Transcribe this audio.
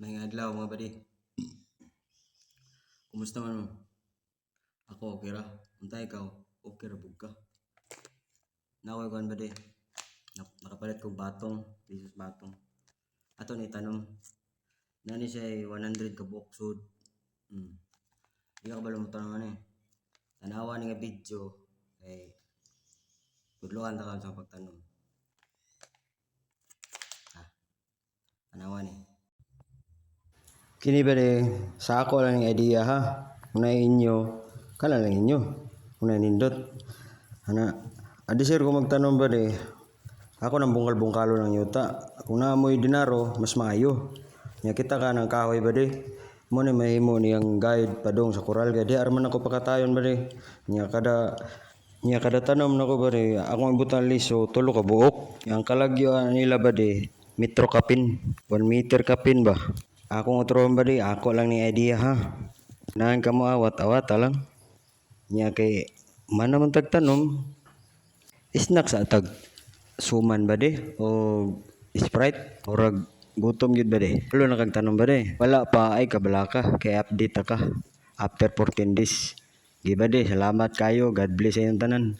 May adlaw mga badi. Kumusta man mo? Ako okay ra. Unta ikaw? Okay ra bug ka. Nakoy kan badi. Nak- Nakapalit kog batong, pisos batong. Ato ni tanom. Nani siya ay 100 ka buksod. Hmm. Di ka ba lumutan naman eh. Tanawa ni nga video. Eh, tudloan ta ka sa pagtanom. Ah, tanawa ni. Kini de, sa ako lang yung idea ha. Una inyo, kala lang inyo. Una nindot. Ana, adi sir ko magtanong ba de, ako nang bungkal-bungkalo ng yuta. Kung naamoy dinaro, mas maayo. Nya kita ka ng kahoy ba de, mo ni mahimo niyang guide padong sa koral kaya di arman ako pakatayon ba de. Nya kada Nya kada tanom nako ba de, ako ibutan liso tulo ka buok. Yang kalagyo nila ba de, metro kapin, 1 meter kapin ba. Ako utron ba di, ako lang ni idea ha. Nahan ka mo awat-awat lang. Nya kay man naman tagtanom, snack sa tag suman ba di o sprite o rag gutom gid ba di. Wala na kag tanom ba di. Wala pa ay kabalaka kay update ka after 14 days. Di ba di, salamat kayo. God bless sa tanan.